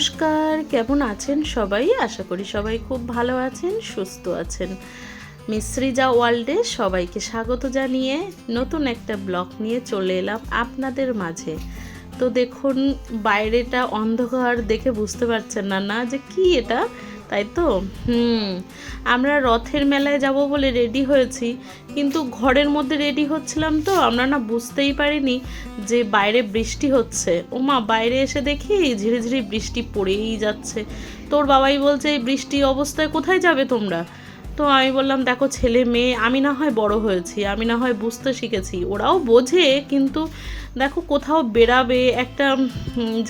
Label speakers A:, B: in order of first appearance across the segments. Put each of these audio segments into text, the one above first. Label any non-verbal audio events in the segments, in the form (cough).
A: নমস্কার, কেমন আছেন সবাই? আশা করি সবাই খুব ভালো আছেন, সুস্থ আছেন। মিশ্রিজা ওয়ার্ল্ডে সবাইকে স্বাগত জানিয়ে নতুন একটা ব্লগ নিয়ে চলে এলাম আপনাদের মাঝে। তো দেখুন, বাইরেটা অন্ধকার দেখে বুঝতে পারছেন না না যে কি এটা? তাই তো? হুম, আমরা রথের মেলায় যাব বলে রেডি হয়েছি, কিন্তু ঘরের মধ্যে রেডি হচ্ছিলাম তো, আমরা না বুঝতেই পারিনি যে বাইরে বৃষ্টি হচ্ছে। ওমা, বাইরে এসে দেখি ঝিরিঝিরি বৃষ্টি পড়েই যাচ্ছে। তোর বাবাই বলছে, এই বৃষ্টি অবস্থায় কোথায় যাবে তোমরা? তো আমি বললাম, দেখো ছেলে মেয়ে, আমি না হয় বড় হয়েছি, আমি না হয় বুঝতে শিখেছি। ওরাও বোঝে, কিন্তু দেখো কোথাও বেরাবে একটা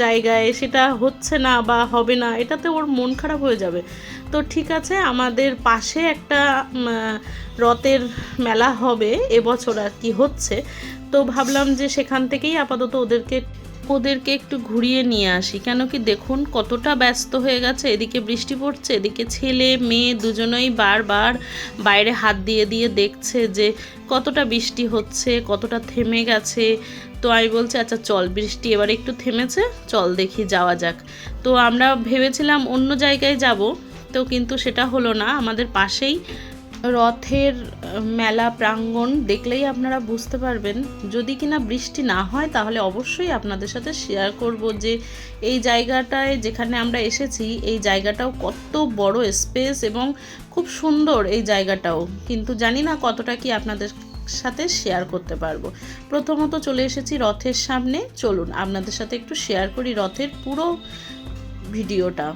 A: জায়গায়, সেটা হচ্ছে না বা হবে না, এটাতে ওর মন খারাপ হয়ে যাবে। তো ঠিক আছে, আমাদের পাশে একটা রথের মেলা হবে, এবছর আর কি হচ্ছে। তো ভাবলাম যে সেখান থেকেই আপাতত ওদেরকে ওদেরকে একটু ঘুরিয়ে নিয়ে আসি। কেন কি দেখুন কতটা ব্যস্ত হয়ে গেছে। এদিকে বৃষ্টি পড়ছে, এদিকে ছেলে, মেয়ে দুজনেই বারবার বাইরে হাত দিয়ে দিয়ে দেখছে যে কতটা বৃষ্টি হচ্ছে, কতটা থেমে গেছে। তো আমি বলছি আচ্ছা চল বৃষ্টি এবার একটু থেমেছে, চল দেখি যাওয়া যাক। তো আমরা ভেবেছিলাম অন্য জায়গায় যাব, তো কিন্তু সেটা হলো না। আমাদের পাশেই রথের মেলা প্রাঙ্গণ দেখলেই আপনারা বুঝতে পারবেন। যদি কিনা বৃষ্টি না হয়, তাহলে অবশ্যই আপনাদের সাথে শেয়ার করব যে এই জায়গাটায় যেখানে আমরা এসেছি, এই জায়গাটাও কত বড় স্পেস এবং খুব সুন্দর এই জায়গাটাও। কিন্তু জানি না কতটা কি আপনাদের সাথে শেয়ার করতে পারব। প্রথমত চলে এসেছি রথের সামনে। চলুন, আপনাদের সাথে একটু শেয়ার করি রথের পুরো ভিডিওটা।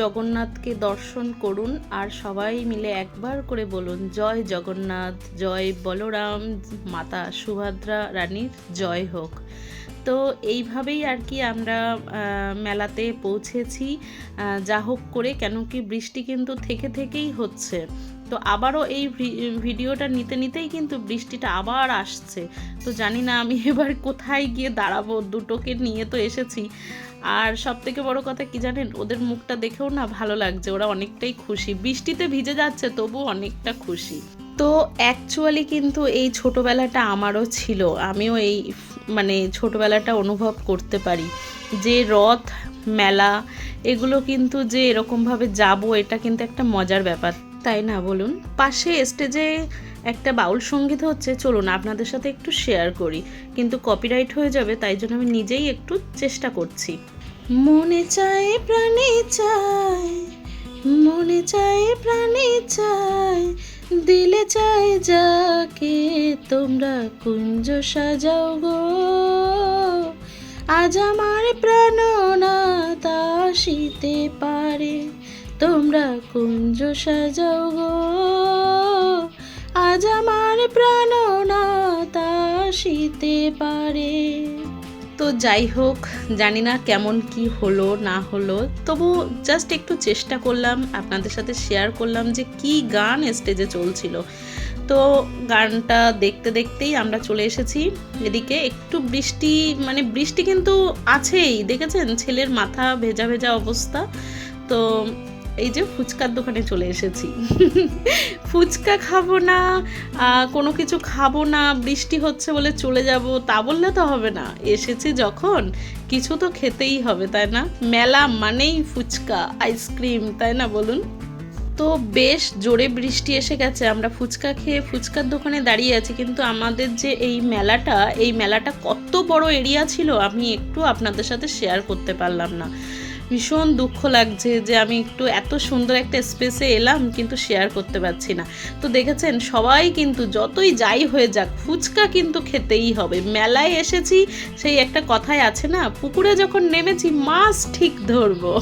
A: জগন্নাথকে দর্শন করুন আর সবাই মিলে একবার করে বলুন, জয় জগন্নাথ, জয় বলরাম, মাতা সুভদ্রা রানীর জয় হোক। তো এইভাবেই আর কি আমরা মেলাতে পৌঁছেছি। যা হোক করে, কেন কি বৃষ্টি কিন্তু থেকে থেকেই হচ্ছে। তো আবারও এই ভিডিওটা নিতে নিতেই কিন্তু বৃষ্টিটা আবার আসছে। তো জানি না আমি এবার কোথায় গিয়ে দাঁড়াবো, দুটোকে নিয়ে তো এসেছি। আর সব থেকে বড় কথা কি জানেন, ওদের মুখটা দেখেও না ভালো লাগছে, ওরা অনেকটাই খুশি। বৃষ্টিতে ভিজে যাচ্ছে তবু অনেকটা খুশি। তো অ্যাকচুয়ালি কিন্তু এই ছোটোবেলাটা আমারও ছিল। আমিও এই মানে ছোটোবেলাটা অনুভব করতে পারি। যে রথ, মেলা, এগুলো কিন্তু যে এরকমভাবে যাব, এটা কিন্তু একটা মজার ব্যাপার। তাই না, বলুন? পাশে স্টেজে একটা বাউল সংগীত হচ্ছে, চলুন আপনাদের সাথে একটু শেয়ার করি। কিন্তু কপিরাইট হয়ে যাবে, তাই জন্য আমি নিজেই একটু চেষ্টা করছি। মনে চায়, প্রাণে চায়, মনে চায়, প্রাণে চায়, দিলে চায় যাকে তোমরা কুঞ্জ সাজাও গো। আজ আমার প্রাণনাথ আসিতে পারে তোমরা কুঞ্জ সাজাও গো। আজ আমার প্রাণনাথ আসিতে পারে। তো যাই হোক, জানি না কেমন কি হলো, না হলো, তবু জাস্ট একটু চেষ্টা করলাম, আপনাদের সাথে শেয়ার করলাম যে কি গান স্টেজে চলছিল। তো গানটা দেখতে দেখতেই আমরা চলে এসেছি, এদিকে একটু বৃষ্টি মানে বৃষ্টি কিন্তু আছেই, দেখেছেন? ছেলের মাথা ভেজা ভেজা অবস্থা। তো এই যে ফুচকার দোকানে চলে এসেছি। ফুচকা খাব না কোনো কিছু খাব না, বৃষ্টি হচ্ছে বলে চলে যাব, তা বললে তো হবে না। এসেছি যখন, কিছু তো খেতেই হবে, তাই না? মেলা মানেই ফুচকা, আইসক্রিম, তাই না বলুন? তো বেশ জোরে বৃষ্টি এসে গেছে, আমরা ফুচকা খেয়ে ফুচকার দোকানে দাঁড়িয়ে আছি, কিন্তু আমাদের যে এই মেলাটা এই মেলাটা কত বড় এরিয়া ছিল, আমি একটু আপনাদের সাথে শেয়ার করতে পারলাম না। ভীষণ দুঃখ লাগছে যে আমি একটু এত সুন্দর একটা স্পেসে এলাম, কিন্তু শেয়ার করতে পারছি না। তো দেখেছেন, সবাই কিন্তু যতই যাই হয়ে যাক, ফুচকা কিন্তু খেতেই হবে। মেলায় এসেছি, সেই একটা কথাই আছে না, পুকুরে যখন নেমেছি, মাছ ঠিক ধরবো।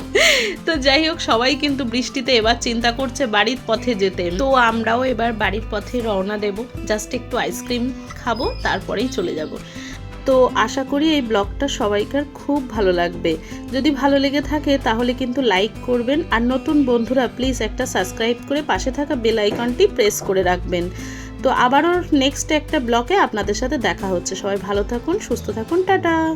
A: (laughs) তো যাই হোক, সবাই কিন্তু বৃষ্টিতে এবার চিন্তা করছে বাড়ির পথে যেতে। তো আমরাও এবার বাড়ির পথে রওনা দেব। জাস্ট একটু আইসক্রিম খাব, তারপরেই চলে যাব। তো আশা করি এই ব্লগটা সবাইকার খুব ভালো লাগবে। যদি ভালো লেগে থাকে তাহলে কিন্তু লাইক করবেন আর নতুন বন্ধুরা প্লিজ একটা সাবস্ক্রাইব করে পাশে থাকা বেল আইকনটি প্রেস করে রাখবেন। তো আবারও নেক্সট একটা ব্লকে আপনাদের সাথে দেখা হচ্ছে। সবাই ভালো থাকুন, সুস্থ থাকুন, টাটা।